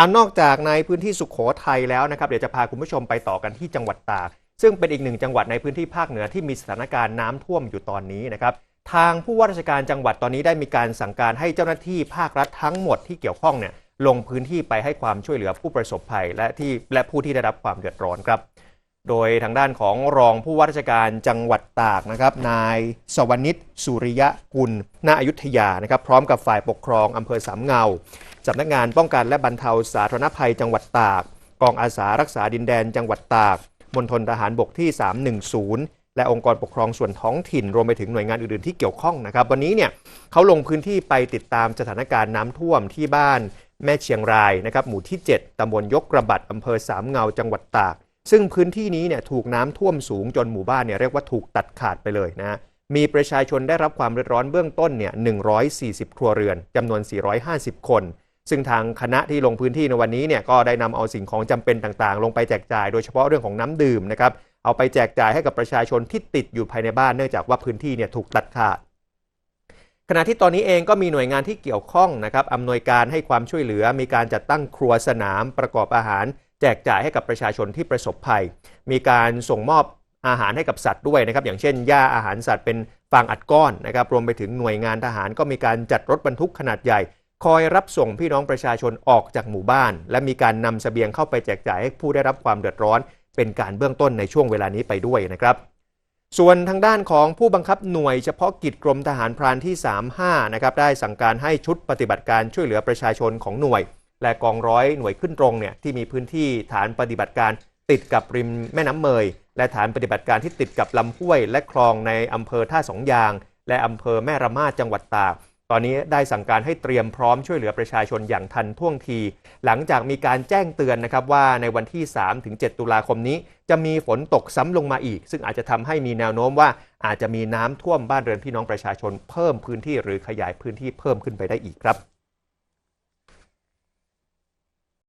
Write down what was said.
อ่านอกจากในพื้นที่สุขโขทัยแล้วนะครับ เดี๋ยวจะพาคุณผู้ชมไปต่อกันที่จังหวัดตาก ซึ่งเป็นอีกหนึ่งจังหวัดในพื้นที่ภาคเหนือที่มีสถานการณ์น้ำท่วมอยู่ตอนนี้นะครับ ทางผู้ว่าราชการจังหวัดตอนนี้ได้มีการสั่งการให้เจ้าหน้าที่ภาครัฐทั้งหมดที่เกี่ยวข้องเนี่ยลงพื้นที่ไปให้ความช่วยเหลือผู้ประสบภัย และที่และผู้ที่ได้รับความเดือดร้อนครับ โดยทางด้านของรองผู้ว่าราชการจังหวัดตากนะครับ นายสวนิตสุริยะกุลณอยุธยานะครับ พร้อมกับฝ่ายปกครองอำเภอสามเงา สำนักงานป้องกันและบรรเทาสาธารณภัยจังหวัดตาก กองอาสารักษาดินแดนจังหวัดตาก มณฑลทหารบกที่ 310 และองค์กรปกครองส่วนท้องถิ่น รวมไปถึงหน่วยงานอื่นๆที่เกี่ยวข้องนะครับ วันนี้เนี่ยเขาลงพื้นที่ไปติดตามสถานการณ์น้ำท่วมที่บ้านแม่เชียงรายนะครับหมู่ที่ 7ตำบลยกกระบัดอำเภอสามเงาจังหวัดตาก ซึ่งพื้นที่นี้เนี่ยถูกน้ำท่วมสูงจนหมู่บ้านเนี่ยเรียกว่าถูกตัดขาดไปเลยนะฮะมีประชาชนได้รับความเดือดร้อนเบื้องต้นเนี่ย140 ครัวเรือนจำนวน 450 คน ซึ่งทางคณะที่ลงพื้นที่ในวันนี้เนี่ยก็ได้นำเอาสิ่งของจำเป็นต่างๆ ลงไปแจกจ่ายโดยเฉพาะเรื่องของน้ำดื่มนะครับเอาไปแจกจ่ายให้กับประชาชนที่ติดอยู่ภายในบ้านเนื่องจากว่าพื้นที่เนี่ยถูกตัดขาดขณะที่ตอนนี้เองก็มีหน่วยงานที่เกี่ยวข้องนะครับอำนวยการให้ความช่วยเหลือ มีการจัดตั้งครัวสนามประกอบอาหาร แจกจ่ายให้กับประชาชนที่ประสบภัย มีการส่งมอบอาหารให้กับสัตว์ด้วยนะครับ อย่างเช่นหญ้าอาหารสัตว์เป็นฟางอัดก้อนนะครับ รวมไปถึงหน่วยงานทหารก็มีการจัดรถบรรทุกขนาดใหญ่ คอยรับส่งพี่น้องประชาชนออกจากหมู่บ้าน และมีการนำเสบียงเข้าไปแจกจ่ายให้ผู้ได้รับความเดือดร้อน เป็นการเบื้องต้นในช่วงเวลานี้ไปด้วยนะครับ ส่วนทางด้านของผู้บังคับหน่วยเฉพาะกิจกรมทหารพรานที่ 35 นะครับได้สั่งการให้ชุดปฏิบัติการช่วยเหลือประชาชนของหน่วย และกองร้อยหน่วยขึ้นตรงเนี่ยที่มีพื้นที่ฐานปฏิบัติการติดกับริมแม่น้ำเมย และฐานปฏิบัติการที่ติดกับลำห้วย และคลองในอำเภอท่าสองยาง และอำเภอแม่ระมาดจังหวัดตาก ตอนนี้ได้สั่งการให้เตรียมพร้อมช่วยเหลือประชาชนอย่างทันท่วงที หลังจากมีการแจ้งเตือนนะครับว่าในวันที่ 3-7 ตุลาคมนี้ จะมีฝนตกซ้ำลงมาอีก ซึ่งอาจจะทำให้มีแนวโน้มว่าอาจจะมีน้ำท่วมบ้านเรือนพี่น้องประชาชนเพิ่มพื้นที่หรือขยายพื้นที่เพิ่มขึ้นไปได้อีกครับ